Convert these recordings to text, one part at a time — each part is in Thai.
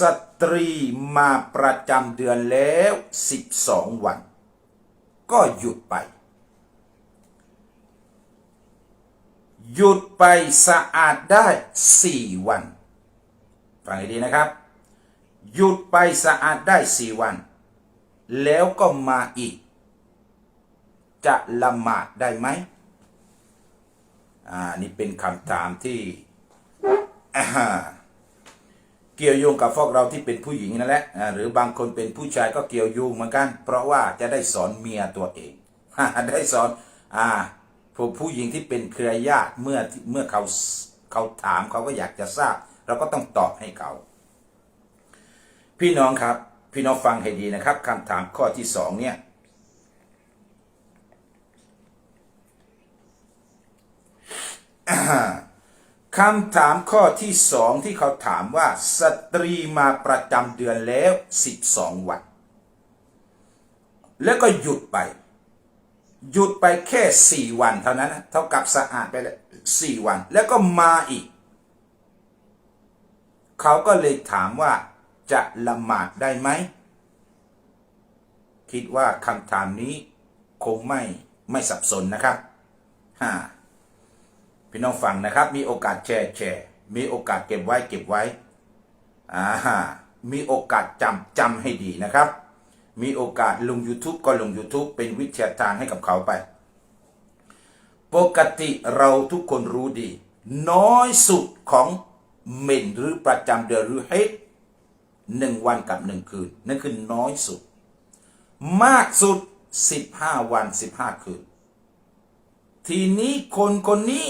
สตรีมาประจำเดือนแล้ว 12 วัน ก็หยุดไป หยุดไปสะอาดได้ 4 วันฟังให้ดีนะครับ หยุดไปสะอาดได้ 4 วัน แล้วก็มาอีก จะละหมาดได้ไหมอ่า นี่เป็นคำถามที่อ่า เกี่ยวโยงกับพวกเราที่เป็นผู้หญิงนั่นแหละหรือบางคนเป็นผู้ชายก็เกี่ยวโยงเหมือนกัน เพราะว่าจะได้สอนเมียตัวเอง ได้สอนอ่าผู้ผู้หญิงที่เป็นเครือญาติเมื่อเมื่อเขาเขาถามเขาก็อยากจะทราบ เราก็ต้องตอบให้เขา พี่น้องครับ พี่น้องฟังให้ดีนะครับคำถามข้อที่สองเนี่ย คำถามข้อที่สองที่เขาถามว่า สตรีมาประจำเดือนแล้ว12วัน แล้วก็หยุดไป หยุดไปแค่4วันเท่านั้นเท่ากับสะอาดไปแล้ว4วัน แล้วก็มาอีก เขาก็เลยถามว่าจะละหมาดได้ไหม คิดว่าคำถามนี้คงไม่ไม่สับสนนะครับฮ่า พี่น้องฟังนะครับ มีโอกาสแชร์แชร์ มีโอกาสเก็บไว้เก็บไว้อ่ามีโอกาสจำจำให้ดีนะครับ มีโอกาสลง YouTube ก็ลง YouTube เป็นวิทยาทานให้กับเขาไป ปกติเราทุกคนรู้ดี น้อยสุดของเมนหรือประจำเดือนหรือเฮดหนึ่งวันกับหนึ่งคืน นั่นคือน้อยสุด มากสุด 15 วัน 15 คืน ทีนี้คนคนนี้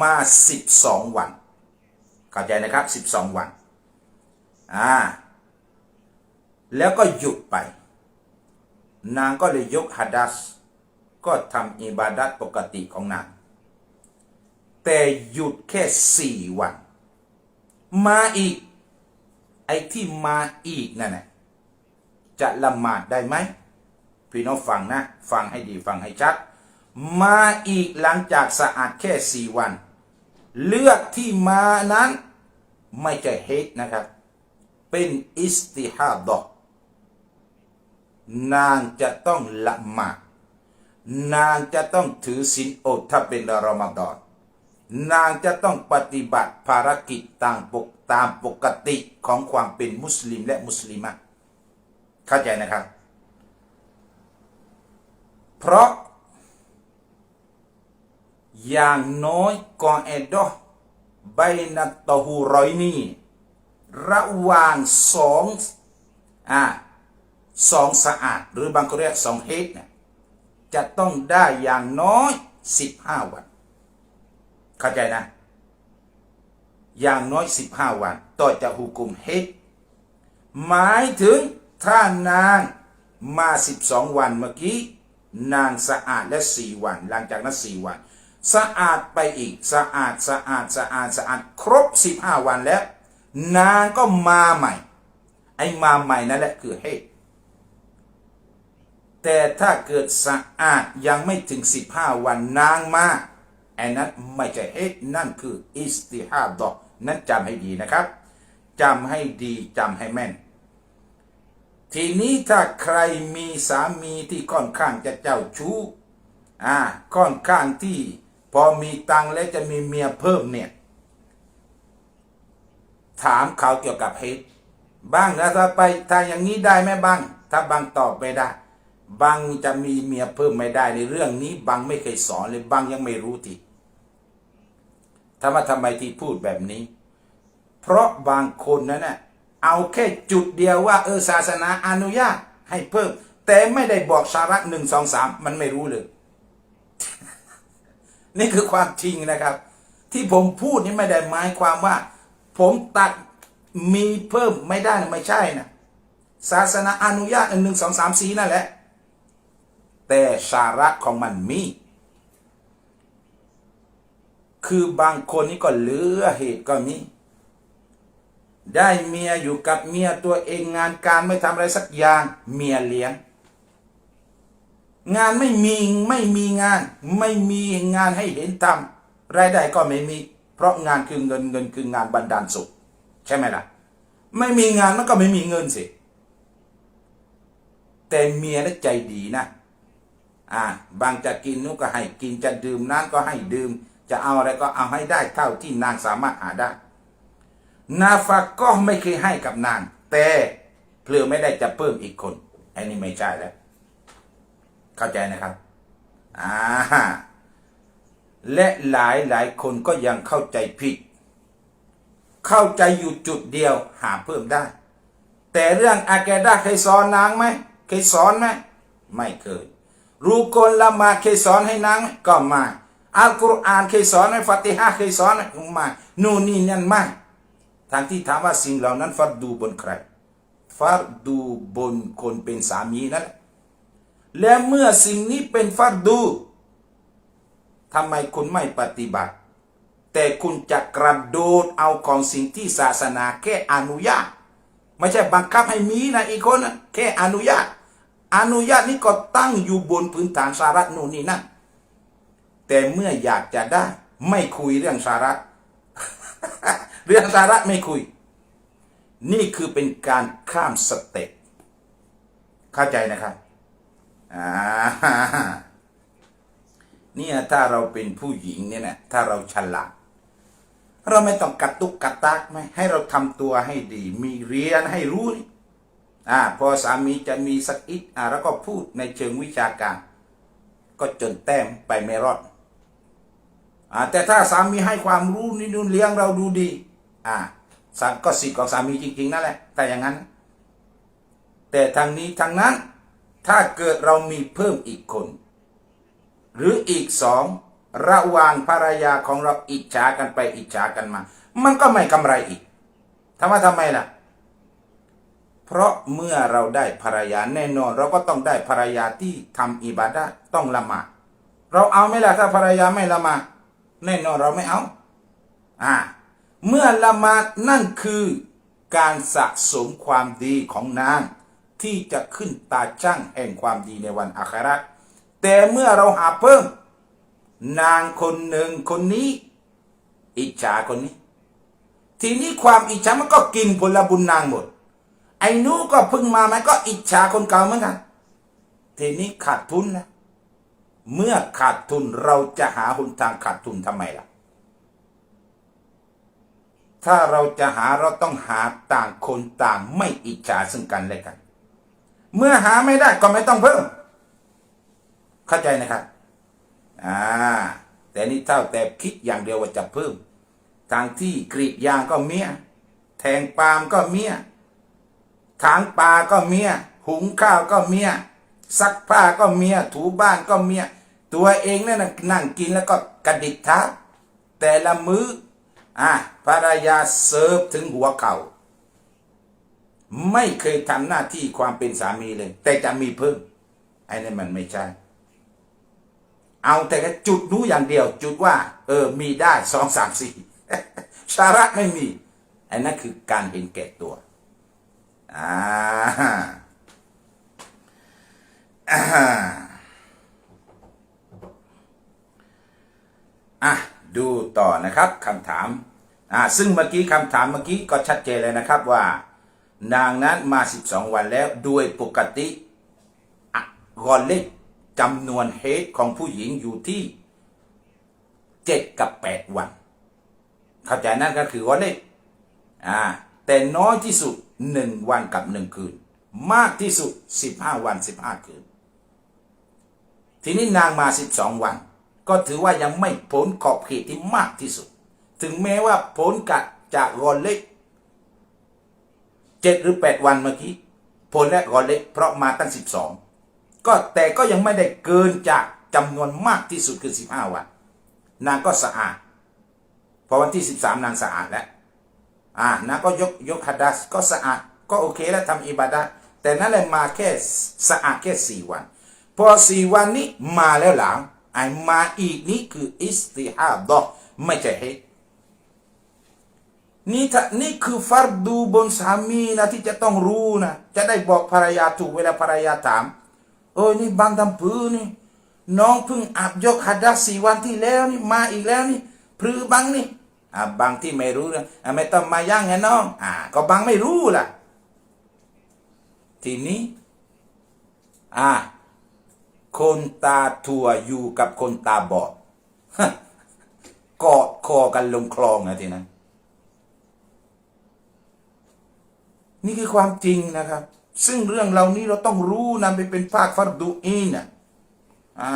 มา 12 วันเข้าใจนะครับ 12 วันอ่าแล้วก็หยุดไป นางก็เลยยกฮัดดัสก็ทำอิบาดัตปกติของนาง แต่หยุดแค่4วัน มาอีก ไอ้ที่มาอีกนั่นแหละจะละหมาดได้ไหมพี่น้องฟังนะ ฟังให้ดีฟังให้ชัด มาอีกหลังจากสะอาดแค่สี่วัน เลือดที่มานั้นไม่ใช่เฮดนะครับ เป็นอิสติฮาดะนางจะต้องละหมาดนางจะต้องถือศีลอดถ้าเป็นรอมฎอนนางจะต้องปฏิบัติภารกิจต่ามปกตามปกติของความเป็นมุสลิมและมุสลิมะเข้าใจนะครับ เพราะ อย่างน้อยกอเอดอใบนัตตหูรอยนี่ระหว่างสองอ่าสองสะอาด หรือบางคนเรียกสองเฮดเนี่ยจะต้องได้อย่างน้อยสิบห้าวัน เข้าใจนะ อย่างน้อยสิบห้าวัน ต่อจากหุกุมเฮดหมายถึงถ้านางมาสิบสองวันเมื่อกี้ นางสะอาดและสี่วัน หลังจากนั้นสี่วัน สะอาดไปอีกสะอาดสะอาดสะอาดสะอาดครบสิบห้าวันแล้ว นางก็มาใหม่ ไอ้มาใหม่นั่นแหละคือเฮดแต่ถ้าเกิดสะอาดยังไม่ถึงสิบห้าวันนางมาไอ้นั้นไม่ใช่เฮดนั่นคืออิสติฮาดะนั้นจำให้ดีนะครับจำให้ดีจำให้แม่น ทีนี้ถ้าใครมีสามีที่ค่อนข้างจะเจ้าชู้อ่าค่อนข้างที่ พอมีตังแล้วจะมีเมียเพิ่มเนี่ย ถามเขาเกี่ยวกับเฮดบ้างนะถ้าไปถ้าอย่างนี้ได้ไหมบ้าง ถ้าบางตอบไม่ได้บางจะมีเมียเพิ่มไม่ได้ในเรื่องนี้บางไม่เคยสอนเลยบางยังไม่รู้ทีถ้ามทำไมที่พูดแบบนี้ เพราะบางคนนั้นน่ะเอาแค่จุดเดียวว่า เออศาสนาอนุญาตให้เพิ่ม แต่ไม่ได้บอกสาระหนึ่งสองสามมันไม่รู้เลย นี่คือความจริงนะครับ ที่ผมพูดนี่ไม่ได้หมายความว่า ผมตัดมีเพิ่มไม่ได้นะไม่ใช่นะศาสนาอนุญาตหนึ่งสองสามสี่นั่นแหละ แต่สาระของมันมี คือบางคนนี่ก็เหลือเหตุก็มี ได้เมียอยู่กับเมียตัวเองงานการไม่ทำอะไรสักอย่าง เมียเลี้ยง งานไม่มีไม่มีงาน ไม่มีงานให้เห็นทำรายได้ก็ไม่มี เพราะงานคือเงินเงินคืองานบันดาลสุข ใช่ไหมล่ะ ไม่มีงานมันก็ไม่มีเงินสิ แต่เมียนะใจดีนะ อ่า บางจะกินนู้ก็ให้กินจะดื่มน้ำก็ให้ดื่ม จะเอาอะไรก็เอาให้ได้เท่าที่นางสามารถหาได้ นาฟาก็ไม่เคยให้กับนาง แต่เพื่อไม่ได้จะเพิ่มอีกคนอันนี้ไม่ใช่แล้ว เข้าใจนะครับอ่าและหลายหลายคนก็ยังเข้าใจผิด เข้าใจอยู่จุดเดียวหาเพิ่มได้ แต่เรื่องอาแกดาเคยสอนนางไหมเคยสอนไหมไม่เคย รูกลละมาเคยสอนให้นางไหมก็ไม่อัลกุรอานเคยสอนไหมฟาติฮะเคยสอนไหมไม่นู่นนี่นั่นไม่ทางที่ถามว่าสิ่งเหล่านั้นฟัดดูบนใครฟัดดูบนคนเป็นสามีนั่นแหละ และเมื่อสิ่งนี้เป็นฟัดดูทำไมคุณไม่ปฏิบัติ แต่คุณจะกระโดดเอาของสิ่งที่ศาสนาแค่อนุญาต ไม่ใช่บังคับให้มีนะอีกคนนะแค่อนุญาต อนุญาตนี้ก็ตั้งอยู่บนพื้นฐานสาระนู่นนี่นั่นแต่เมื่ออยากจะได้ ไม่คุยเรื่องสาระเรื่องสาระไม่คุย นี่คือเป็นการข้ามสเต็ปเข้าใจนะครับ เนี่ยถ้าเราเป็นผู้หญิงเนี่ยนะถ้าเราฉลาด เราไม่ต้องกัดตุกกัดตากไหมให้เราทำตัวให้ดี มีเรียนให้รู้อ่าพอสามีจะมีสักอิดอ่าแล้วก็พูดในเชิงวิชาการ ก็จนแต้มไปไม่รอดอ่าแต่ถ้าสามีให้ความรู้นี่นู่นเลี้ยงเราดูดี อ่าสาก็สิทธิ์ของสามีจริง ๆ นั่นแหละ แต่อย่างนั้น แต่ทางนี้ทางนั้น ถ้าเกิดเรามีเพิ่มอีกคน หรืออีกสองระหว่างภรรยาของเราอิจฉากันไปอิจฉากันมา มันก็ไม่กำไรอีกถามทำไมล่ะ เพราะเมื่อเราได้ภรรยาแน่นอน เราก็ต้องได้ภรรยาที่ทำอิบาดะต้องละหมาดเราเอาไหมล่ะถ้าภรรยาไม่ละหมาดแน่นอนเราไม่เอา อ่า เมื่อละหมาดนั่นคือการสะสมความดีของนาง ที่จะขึ้นตาช่างแห่งความดีในวันอาคราแต่เมื่อเราหาเพิ่ม นางคนหนึ่งคนนี้ อิจฉาคนนี้ ทีนี้ความอิจฉามันก็กินผลบุญนางหมด ไอ้นู้ก็เพิ่งมามันก็อิจฉาคนเก่าเหมือนกันทีนี้ขาดทุนนะเมื่อขาดทุนเราจะหาหนทางขาดทุนทำไมล่ะ ถ้าเราจะหาเราต้องหาต่างคนต่างไม่อิจฉาซึ่งกันและกัน เมื่อหาไม่ได้ก็ไม่ต้องเพิ่ม เข้าใจนะครับ อ่า แต่นี่เท่าแต่คิดอย่างเดียวว่าจะเพิ่ม ทางที่กรีดยางก็เมีย แทงปาล์มก็เมีย ถางปลาก็เมีย หุงข้าวก็เมีย ซักผ้าก็เมีย ถูบ้านก็เมีย ตัวเองนั่นนั่งกินแล้วก็กระดิกเท้าแต่ละมือ้อ อะภรรยาเสิร์ฟถึงหัวเข่า ไม่เคยทำหน้าที่ความเป็นสามีเลย แต่จะมีเพิ่มไอ้นั่มันไม่ใช่ เอาแต่จุดรู้อย่างเดียว จุดว่า เออ มีได้สองสามสี่สาระไม่มีไอ้นั่นคือการเห็นแก่ตัวอ่าอ่าอะดูต่อนะครับคำถามอ่าซึ่งเมื่อกี้คำถามเมื่อกี้ก็ชัดเจนเลยนะครับว่า นางนั้นมา 12 วันแล้วโดยปกติอกอนเล็กจำนวนเฮดของผู้หญิงอยู่ที่ 7 กับ 8 วัน เข้าใจนั่นก็คือกอนเล็กอ่าแต่น้อยที่สุด 1 วันกับ 1 คืน มากที่สุด 15 วัน 15 คืน ทีนี้นางมา 12 วัน ก็ถือว่ายังไม่พ้นขอบเขตที่มากที่สุด ถึงแม้ว่าพ้นกัดจากกอนเล็ก เจ็ดหรือแปดวันเมื่อกี้ผลและกอนเล็กเพราะมาตั้งสิบสองก็แต่ก็ยังไม่ได้เกินจากจำนวนมากที่สุดคือสิบห้าวัน นางก็สะอาด พอวันที่สิบสามนางสะอาดแล้วอ่านางก็ยกยกฮัดดัสก็สะอาด ก็โอเคแล้วทำอิบาดะแต่นั่นเลยมาแค่สะอาดแค่สี่วัน พอสี่วันนี้มาแล้วหลังไอ้มาอีกนี้คืออิสติฮาดะห์ไม่ใช่เฮ นี่นี่คือฟัรดูบนสามีนะที่จะต้องรู้นะจะได้บอกภรรยาถูกเวลาภรรยาถามโอ้นี่บางทำพื้นนี่น้องเพิ่งอาบยกฮัดดัสสี่วันที่แล้วนี่มาอีกแล้วนี่พรือบังนี่อ่าบางที่ไม่รู้เรื่องอ่าไม่ต้องมาย่างไงน้องอ่าก็บางไม่รู้ล่ะ ทีนี้อ่าคนตาถั่วอยู่กับคนตาบอดฮะกอดคอกันลงคลองนะทีนั้น นี่คือความจริงนะครับ ซึ่งเรื่องเหล่านี้เราต้องรู้นำไปเป็นภาคฟัรดูอีนนะอ่า